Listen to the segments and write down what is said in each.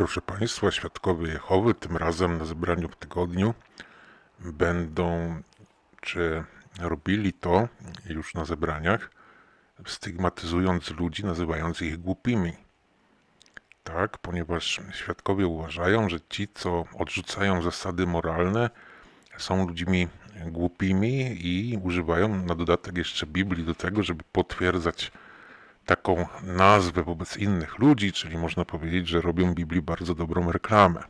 Proszę Państwa, świadkowie Jehowy tym razem na zebraniu w tygodniu będą, czy robili to już na zebraniach, stygmatyzując ludzi, nazywając ich głupimi. Tak, ponieważ świadkowie uważają, że ci, co odrzucają zasady moralne, są ludźmi głupimi i używają na dodatek jeszcze Biblii do tego, żeby potwierdzać taką nazwę wobec innych ludzi, czyli można powiedzieć, że robią Biblii bardzo dobrą reklamę.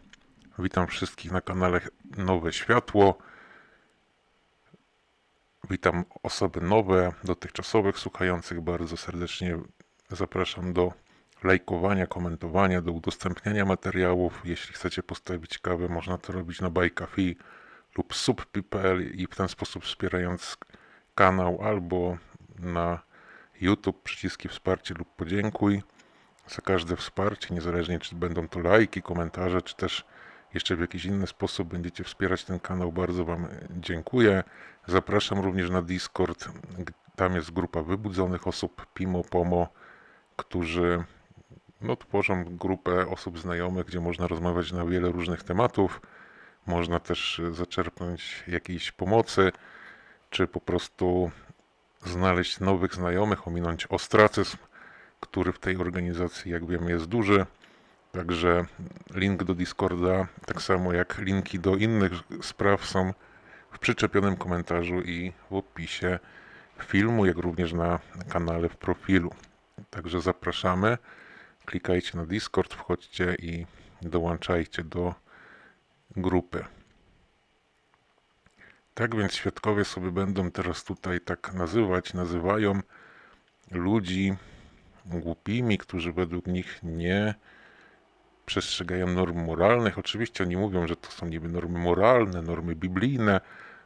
Witam wszystkich na kanale Nowe Światło. Witam osoby nowe, dotychczasowych słuchających bardzo serdecznie. Zapraszam do lajkowania, komentowania, do udostępniania materiałów. Jeśli chcecie postawić kawę, można to robić na Coffee lub sub.pl i w ten sposób wspierając kanał albo na YouTube, przyciski wsparcie lub podziękuj za każde wsparcie, niezależnie czy będą to lajki, komentarze, czy też jeszcze w jakiś inny sposób będziecie wspierać ten kanał. Bardzo Wam dziękuję. Zapraszam również na Discord. Tam jest grupa wybudzonych osób, Pimo, Pomo, którzy no, tworzą grupę osób znajomych, gdzie można rozmawiać na wiele różnych tematów. Można też zaczerpnąć jakiejś pomocy, czy po prostu znaleźć nowych znajomych, ominąć ostracyzm, który w tej organizacji, jak wiemy, jest duży. Także link do Discorda, tak samo jak linki do innych spraw są w przyczepionym komentarzu i w opisie filmu, jak również na kanale w profilu. Także zapraszamy, klikajcie na Discord, wchodźcie i dołączajcie do grupy. Tak więc świadkowie sobie będą teraz tutaj tak nazywać, nazywają ludzi głupimi, którzy według nich nie przestrzegają norm moralnych. Oczywiście oni mówią, że to są niby normy moralne, normy biblijne,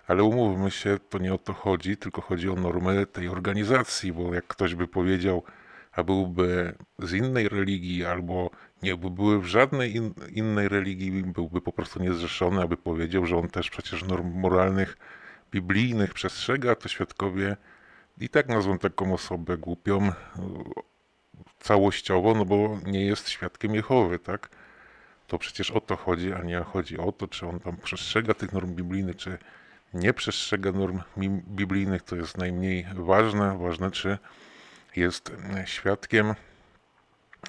ale umówmy się, to nie o to chodzi, tylko chodzi o normy tej organizacji, bo jak ktoś by powiedział, a byłby z innej religii, albo nie byłby w żadnej in, innej religii, byłby po prostu niezrzeszony, aby powiedział, że on też przecież norm moralnych, biblijnych przestrzega, to świadkowie i tak nazwą taką osobę głupią całościowo, no bo nie jest świadkiem Jehowy, tak? To przecież o to chodzi, a nie chodzi o to, czy on tam przestrzega tych norm biblijnych, czy nie przestrzega norm biblijnych, to jest najmniej ważne. Ważne, czy jest świadkiem.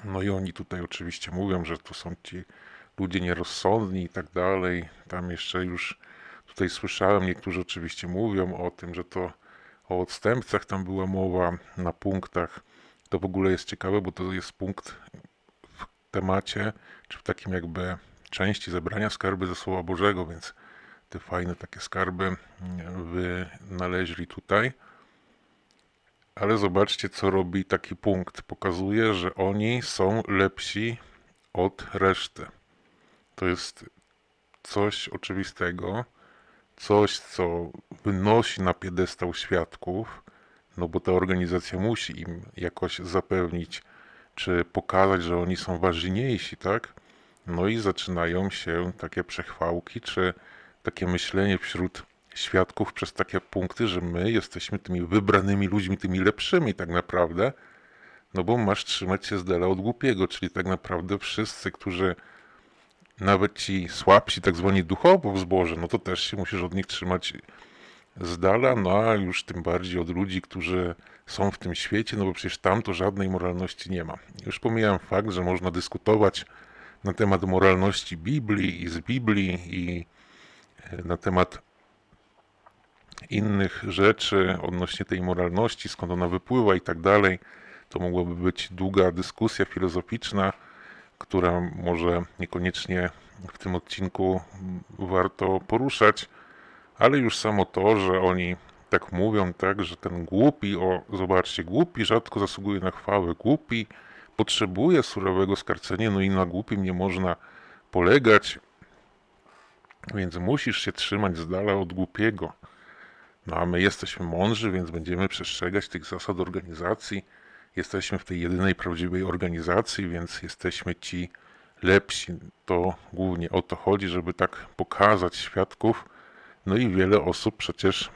No i oni tutaj oczywiście mówią, że to są ci ludzie nierozsądni i tak dalej. Tam jeszcze już tutaj słyszałem, niektórzy oczywiście mówią o tym, że to o odstępcach tam była mowa na punktach. To w ogóle jest ciekawe, bo to jest punkt w temacie, czy w takim jakby części zebrania skarby ze Słowa Bożego, więc te fajne takie skarby wynaleźli tutaj. Ale zobaczcie, co robi taki punkt. Pokazuje, że oni są lepsi od reszty. To jest coś oczywistego, coś, co wynosi na piedestał świadków, no bo ta organizacja musi im jakoś zapewnić, czy pokazać, że oni są ważniejsi, tak? No i zaczynają się takie przechwałki, czy takie myślenie wśród świadków przez takie punkty, że my jesteśmy tymi wybranymi ludźmi, tymi lepszymi tak naprawdę, no bo masz trzymać się z dala od głupiego, czyli tak naprawdę wszyscy, którzy nawet ci słabsi, tak zwani duchowo w zborze, no to też się musisz od nich trzymać z dala, no a już tym bardziej od ludzi, którzy są w tym świecie, no bo przecież tam to żadnej moralności nie ma. Już pomijam fakt, że można dyskutować na temat moralności Biblii i z Biblii i e, na temat innych rzeczy odnośnie tej moralności, skąd ona wypływa i tak dalej. To mogłaby być długa dyskusja filozoficzna, która może niekoniecznie w tym odcinku warto poruszać, ale już samo to, że oni tak mówią, tak, że ten głupi, o zobaczcie, głupi rzadko zasługuje na chwałę, głupi potrzebuje surowego skarcenia, no i na głupim nie można polegać, więc musisz się trzymać z dala od głupiego. No a my jesteśmy mądrzy, więc będziemy przestrzegać tych zasad organizacji. Jesteśmy w tej jedynej prawdziwej organizacji, więc jesteśmy ci lepsi. To głównie o to chodzi, żeby tak pokazać świadków. No i wiele osób przecież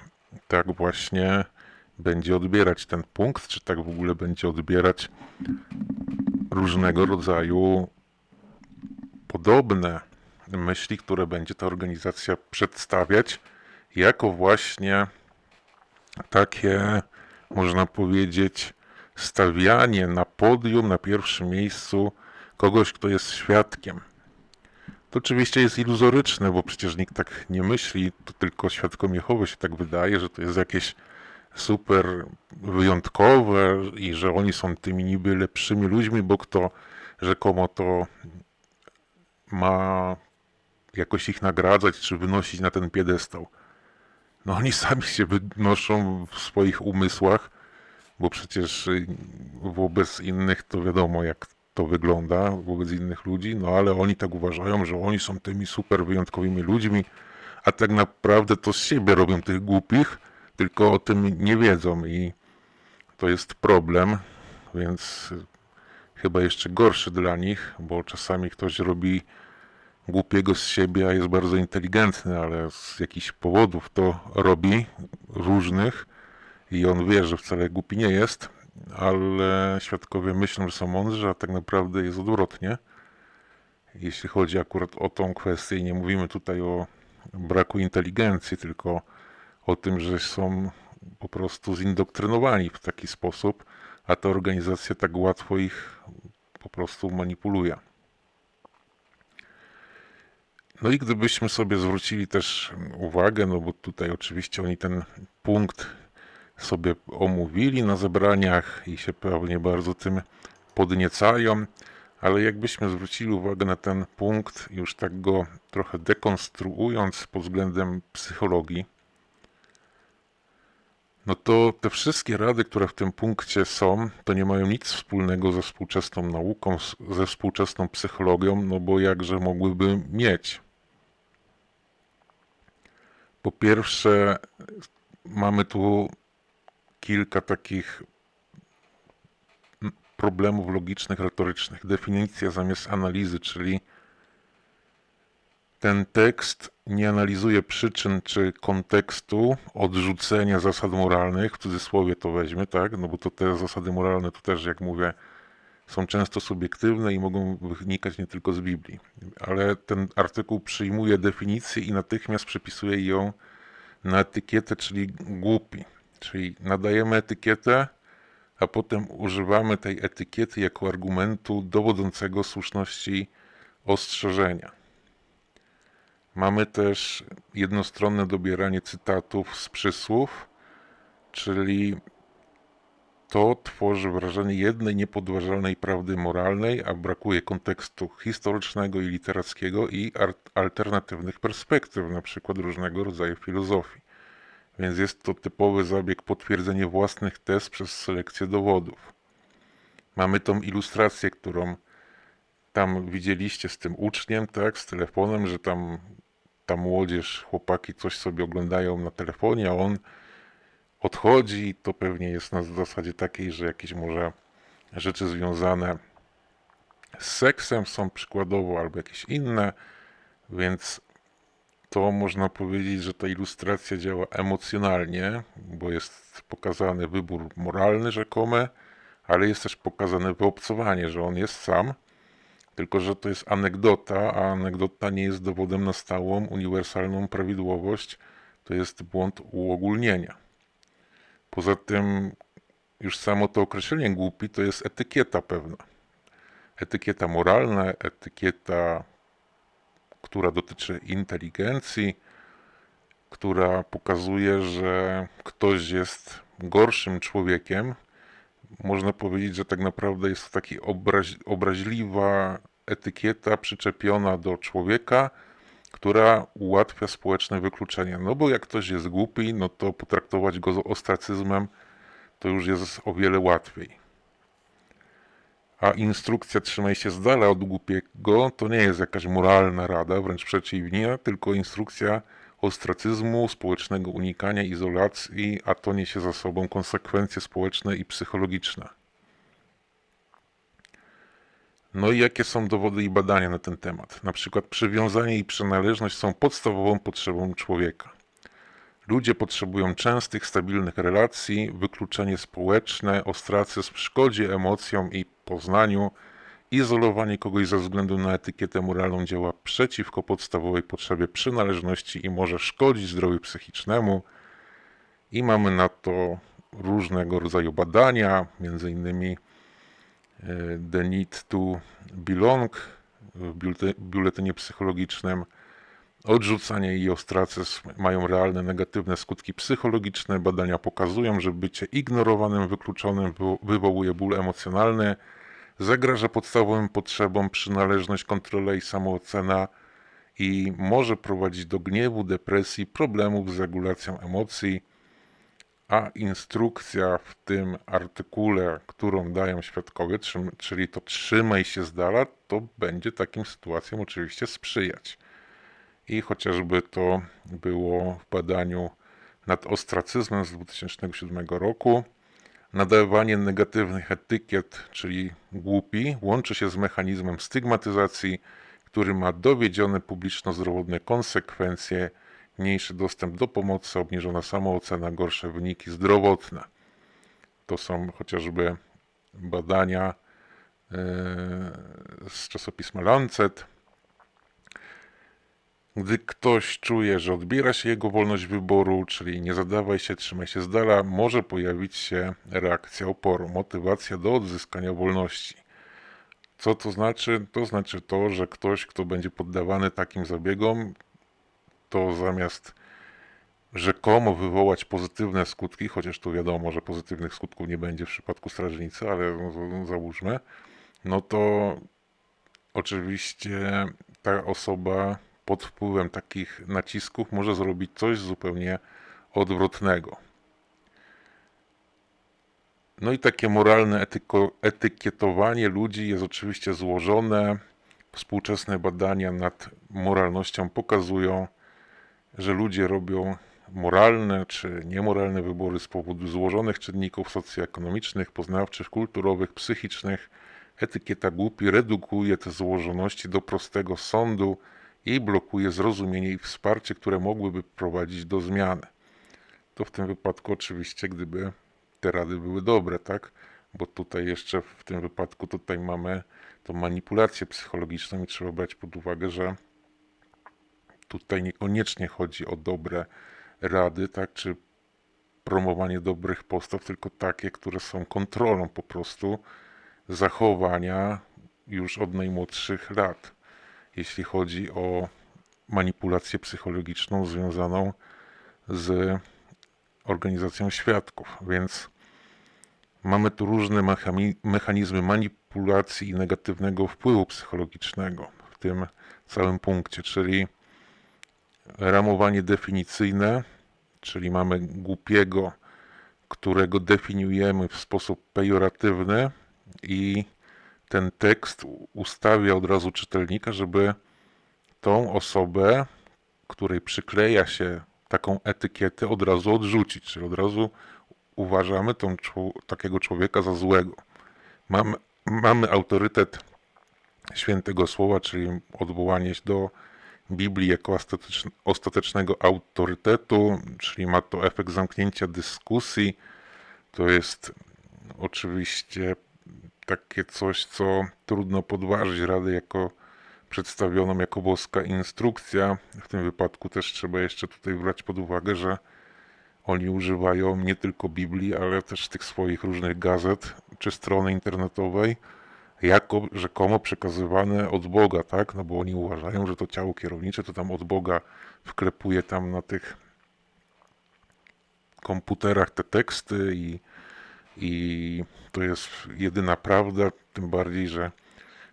tak właśnie będzie odbierać ten punkt, czy tak w ogóle będzie odbierać różnego rodzaju podobne myśli, które będzie ta organizacja przedstawiać, jako właśnie takie, można powiedzieć, stawianie na podium, na pierwszym miejscu kogoś, kto jest świadkiem. To oczywiście jest iluzoryczne, bo przecież nikt tak nie myśli, to tylko świadkom Jehowy się tak wydaje, że to jest jakieś super wyjątkowe i że oni są tymi niby lepszymi ludźmi, bo kto rzekomo to ma jakoś ich nagradzać czy wynosić na ten piedestał. No oni sami się wynoszą w swoich umysłach, bo przecież y, wobec innych to wiadomo jak to wygląda, wobec innych ludzi, no ale oni tak uważają, że oni są tymi super wyjątkowymi ludźmi, a tak naprawdę to z siebie robią tych głupich, tylko o tym nie wiedzą i to jest problem, więc y, chyba jeszcze gorszy dla nich, bo czasami ktoś robi głupiego z siebie, a jest bardzo inteligentny, ale z jakichś powodów to robi, różnych, i on wie, że wcale głupi nie jest, ale świadkowie myślą, że są mądrzy, a tak naprawdę jest odwrotnie. Jeśli chodzi akurat o tą kwestię, nie mówimy tutaj o braku inteligencji, tylko o tym, że są po prostu zindoktrynowani w taki sposób, a ta organizacja tak łatwo ich po prostu manipuluje. No i gdybyśmy sobie zwrócili też uwagę, no bo tutaj oczywiście oni ten punkt sobie omówili na zebraniach i się pewnie bardzo tym podniecają, ale jakbyśmy zwrócili uwagę na ten punkt, już tak go trochę dekonstruując pod względem psychologii, no to te wszystkie rady, które w tym punkcie są, to nie mają nic wspólnego ze współczesną nauką, ze współczesną psychologią, no bo jakże mogłyby mieć. Po pierwsze, mamy tu kilka takich problemów logicznych, retorycznych. Definicja zamiast analizy, czyli ten tekst nie analizuje przyczyn czy kontekstu odrzucenia zasad moralnych, w cudzysłowie to weźmy, tak? No bo to te zasady moralne to też, jak mówię, są często subiektywne i mogą wynikać nie tylko z Biblii. Ale ten artykuł przyjmuje definicję i natychmiast przypisuje ją na etykietę, czyli głupi. Czyli nadajemy etykietę, a potem używamy tej etykiety jako argumentu dowodzącego słuszności ostrzeżenia. Mamy też jednostronne dobieranie cytatów z przysłów, czyli to tworzy wrażenie jednej niepodważalnej prawdy moralnej, a brakuje kontekstu historycznego i literackiego i alternatywnych perspektyw, na przykład różnego rodzaju filozofii. Więc jest to typowy zabieg potwierdzenie własnych tez przez selekcję dowodów. Mamy tą ilustrację, którą tam widzieliście z tym uczniem, tak, z telefonem, że tam ta młodzież, chłopaki coś sobie oglądają na telefonie, a on odchodzi to pewnie jest na zasadzie takiej, że jakieś może rzeczy związane z seksem są przykładowo albo jakieś inne, więc to można powiedzieć, że ta ilustracja działa emocjonalnie, bo jest pokazany wybór moralny rzekomy, ale jest też pokazane wyobcowanie, że on jest sam, tylko że to jest anegdota, a anegdota nie jest dowodem na stałą, uniwersalną prawidłowość, to jest błąd uogólnienia. Poza tym już samo to określenie głupi to jest etykieta pewna. Etykieta moralna, etykieta która dotyczy inteligencji, która pokazuje, że ktoś jest gorszym człowiekiem. Można powiedzieć, że tak naprawdę jest to taka obraź, obraźliwa etykieta przyczepiona do człowieka, która ułatwia społeczne wykluczenie. No bo jak ktoś jest głupi, no to potraktować go z ostracyzmem to już jest o wiele łatwiej. A instrukcja trzymaj się z dala od głupiego to nie jest jakaś moralna rada, wręcz przeciwnie, tylko instrukcja ostracyzmu, społecznego unikania, izolacji, a to niesie za sobą konsekwencje społeczne i psychologiczne. No i jakie są dowody i badania na ten temat? Na przykład przywiązanie i przynależność są podstawową potrzebą człowieka. Ludzie potrzebują częstych, stabilnych relacji, wykluczenie społeczne, ostracyzm szkodzi emocjom i poznaniu izolowanie kogoś ze względu na etykietę moralną działa przeciwko podstawowej potrzebie przynależności i może szkodzić zdrowiu psychicznemu. I mamy na to różnego rodzaju badania, między innymi The Need to Belong w biuletynie psychologicznym. Odrzucanie i ostracyzm mają realne negatywne skutki psychologiczne. Badania pokazują, że bycie ignorowanym, wykluczonym wywo- wywołuje ból emocjonalny, zagraża podstawowym potrzebom przynależność, kontrola i samoocena i może prowadzić do gniewu, depresji, problemów z regulacją emocji. A instrukcja w tym artykule, którą dają świadkowie, czyli to trzymaj się z dala, to będzie takim sytuacjom oczywiście sprzyjać. I chociażby to było w badaniu nad ostracyzmem z 2007 roku. Nadawanie negatywnych etykiet, czyli głupi, łączy się z mechanizmem stygmatyzacji, który ma dowiedzione publiczno-zdrowotne konsekwencje, mniejszy dostęp do pomocy, obniżona samoocena, gorsze wyniki zdrowotne. To są chociażby badania e, z czasopisma Lancet. Gdy ktoś czuje, że odbiera się jego wolność wyboru, czyli nie zadawaj się, trzymaj się z dala, może pojawić się reakcja oporu, motywacja do odzyskania wolności. Co to znaczy? To znaczy to, że ktoś, kto będzie poddawany takim zabiegom, to zamiast rzekomo wywołać pozytywne skutki, chociaż tu wiadomo, że pozytywnych skutków nie będzie w przypadku strażnicy, ale no, załóżmy, no to oczywiście ta osoba pod wpływem takich nacisków może zrobić coś zupełnie odwrotnego. No i takie moralne etyko, etykietowanie ludzi jest oczywiście złożone. Współczesne badania nad moralnością pokazują, że ludzie robią moralne czy niemoralne wybory z powodu złożonych czynników socjoekonomicznych, poznawczych, kulturowych, psychicznych. Etykieta głupi redukuje te złożoności do prostego sądu i blokuje zrozumienie i wsparcie, które mogłyby prowadzić do zmiany. To w tym wypadku oczywiście, gdyby te rady były dobre, tak? Bo tutaj jeszcze w tym wypadku tutaj mamy tą manipulację psychologiczną i trzeba brać pod uwagę, że tutaj niekoniecznie chodzi o dobre rady, tak? Czy promowanie dobrych postaw, tylko takie, które są kontrolą po prostu zachowania już od najmłodszych lat, jeśli chodzi o manipulację psychologiczną związaną z organizacją świadków, więc mamy tu różne mechanizmy manipulacji i negatywnego wpływu psychologicznego w tym całym punkcie, czyli ramowanie definicyjne, czyli mamy głupiego, którego definiujemy w sposób pejoratywny i ten tekst ustawia od razu czytelnika, żeby tą osobę, której przykleja się taką etykietę, od razu odrzucić, czyli od razu uważamy tą, takiego człowieka za złego. Mamy, mamy autorytet świętego słowa, czyli odwołanie się do Biblii jako ostateczn- ostatecznego autorytetu, czyli ma to efekt zamknięcia dyskusji. To jest oczywiście takie coś, co trudno podważyć Radę jako przedstawioną jako boska instrukcja. W tym wypadku też trzeba jeszcze tutaj brać pod uwagę, że oni używają nie tylko Biblii, ale też tych swoich różnych gazet czy strony internetowej jako rzekomo przekazywane od Boga, tak? No bo oni uważają, że to ciało kierownicze to tam od Boga wklepuje tam na tych komputerach te teksty i, i to jest jedyna prawda, tym bardziej, że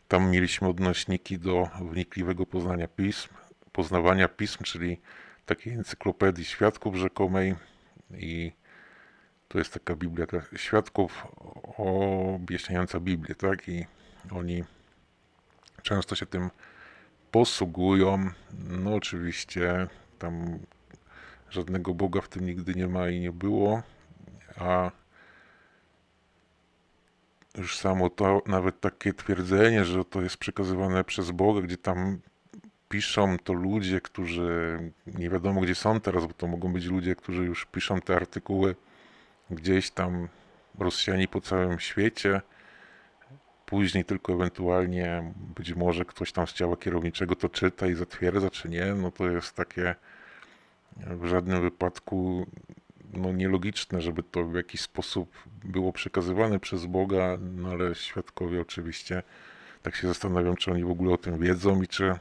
tam mieliśmy odnośniki do wnikliwego poznania pism, poznawania pism, czyli takiej encyklopedii świadków rzekomej i to jest taka Biblia świadków objaśniająca Biblię, tak? I oni często się tym posługują. No oczywiście tam żadnego Boga w tym nigdy nie ma i nie było, a już samo to, nawet takie twierdzenie, że to jest przekazywane przez Boga, gdzie tam piszą to ludzie, którzy nie wiadomo gdzie są teraz, bo to mogą być ludzie, którzy już piszą te artykuły gdzieś tam rozsiani po całym świecie Później tylko ewentualnie być może ktoś tam z ciała kierowniczego to czyta i zatwierdza, czy nie, no to jest takie w żadnym wypadku no, nielogiczne, żeby to w jakiś sposób było przekazywane przez Boga, no ale świadkowie oczywiście tak się zastanawiam, czy oni w ogóle o tym wiedzą i czy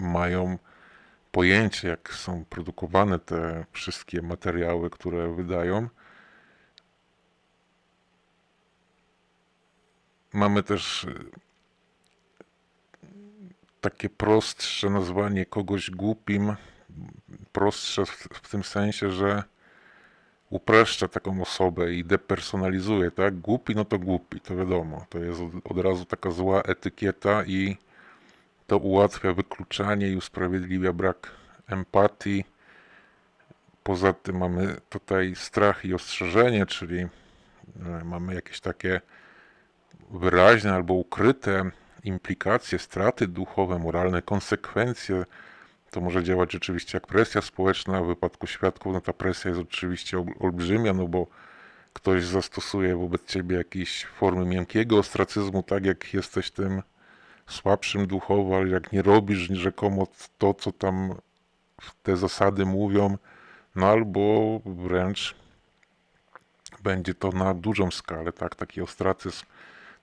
mają pojęcie, jak są produkowane te wszystkie materiały, które wydają. Mamy też y, takie prostsze nazwanie kogoś głupim, prostsze w, w tym sensie, że upraszcza taką osobę i depersonalizuje, tak? Głupi, no to głupi, to wiadomo. To jest od, od razu taka zła etykieta i to ułatwia wykluczanie i usprawiedliwia brak empatii. Poza tym mamy tutaj strach i ostrzeżenie, czyli e, mamy jakieś takie wyraźne albo ukryte implikacje, straty duchowe, moralne, konsekwencje. To może działać rzeczywiście jak presja społeczna. W wypadku świadków, no ta presja jest oczywiście ol- olbrzymia, no bo ktoś zastosuje wobec ciebie jakieś formy miękkiego ostracyzmu, tak jak jesteś tym słabszym duchowo, ale jak nie robisz rzekomo to, co tam te zasady mówią, no albo wręcz będzie to na dużą skalę, tak, taki ostracyzm,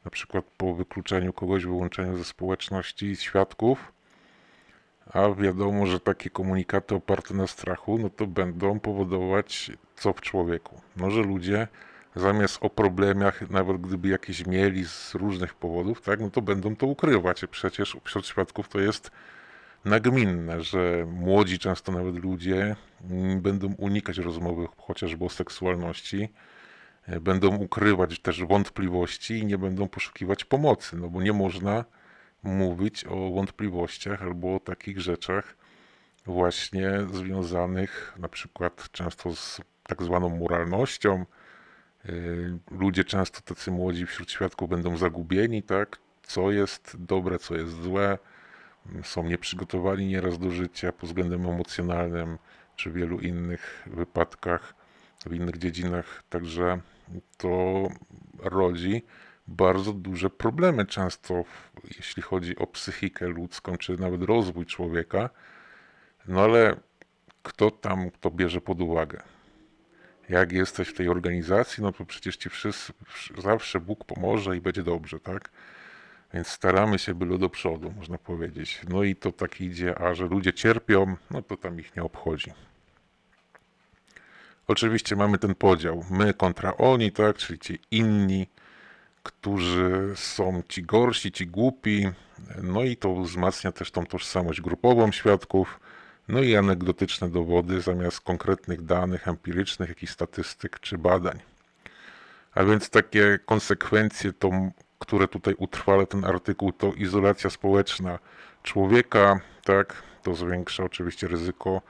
na przykład po wykluczeniu kogoś, wyłączeniu ze społeczności świadków, a wiadomo, że takie komunikaty oparte na strachu, no to będą powodować co w człowieku? No, że ludzie zamiast o problemach, nawet gdyby jakieś mieli z różnych powodów, tak, no to będą to ukrywać. Przecież wśród świadków to jest nagminne, że młodzi często nawet ludzie mm, będą unikać rozmowy chociażby o seksualności, będą ukrywać też wątpliwości i nie będą poszukiwać pomocy, no bo nie można mówić o wątpliwościach albo o takich rzeczach właśnie związanych na przykład często z tak zwaną moralnością. Yy, Ludzie często tacy młodzi wśród świadków będą zagubieni, tak? Co jest dobre, co jest złe. Są nieprzygotowani nieraz do życia pod względem emocjonalnym, czy w wielu innych wypadkach, w innych dziedzinach. Także to rodzi bardzo duże problemy często, jeśli chodzi o psychikę ludzką, czy nawet rozwój człowieka. No ale kto tam to bierze pod uwagę? Jak jesteś w tej organizacji, no to przecież ci wszyscy, zawsze Bóg pomoże i będzie dobrze, tak? Więc staramy się byle do przodu, można powiedzieć. No i to tak idzie, a że ludzie cierpią, no to tam ich nie obchodzi. Oczywiście mamy ten podział, my kontra oni, tak, czyli ci inni, którzy są ci gorsi, ci głupi, no i to wzmacnia też tą tożsamość grupową świadków, no i anegdotyczne dowody zamiast konkretnych danych empirycznych, jakichś statystyk czy badań. A więc takie konsekwencje, to, które tutaj utrwala ten artykuł, to izolacja społeczna człowieka, tak, to zwiększa oczywiście ryzyko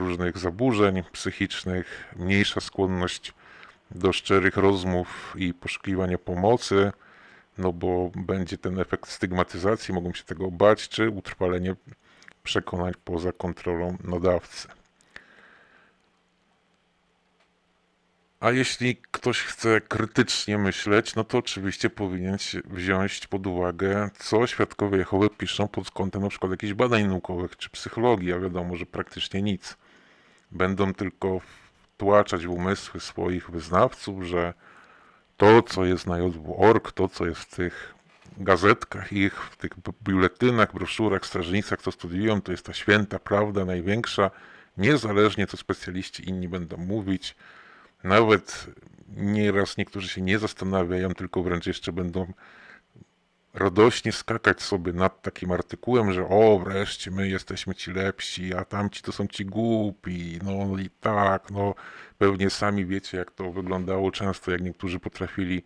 różnych zaburzeń psychicznych, mniejsza skłonność do szczerych rozmów i poszukiwania pomocy, no bo będzie ten efekt stygmatyzacji, mogą się tego bać, czy utrwalenie przekonań poza kontrolą nadawcy. A jeśli ktoś chce krytycznie myśleć, no to oczywiście powinien wziąć pod uwagę, co świadkowie Jehowy piszą pod kątem przykład jakichś badań naukowych czy psychologii, a wiadomo, że praktycznie nic. Będą tylko wtłaczać w umysły swoich wyznawców, że to, co jest na JW.org, to, co jest w tych gazetkach ich, w tych biuletynach, broszurach, strażnicach, co studiują, to jest ta święta prawda największa, niezależnie co specjaliści inni będą mówić. Nawet nieraz niektórzy się nie zastanawiają, tylko wręcz jeszcze będą radośnie skakać sobie nad takim artykułem, że o, wreszcie my jesteśmy ci lepsi, a tamci to są ci głupi, no i tak, no pewnie sami wiecie, jak to wyglądało często, jak niektórzy potrafili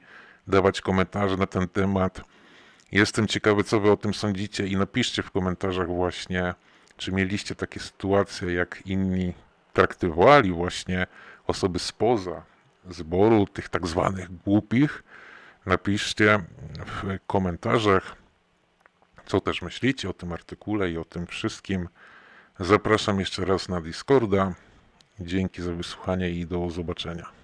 dawać komentarze na ten temat. Jestem ciekawy, co wy o tym sądzicie i napiszcie w komentarzach właśnie, czy mieliście takie sytuacje, jak inni traktowali właśnie osoby spoza zboru tych tak zwanych głupich. Napiszcie w komentarzach, co też myślicie o tym artykule i o tym wszystkim. Zapraszam jeszcze raz na Discorda. Dzięki za wysłuchanie i do zobaczenia.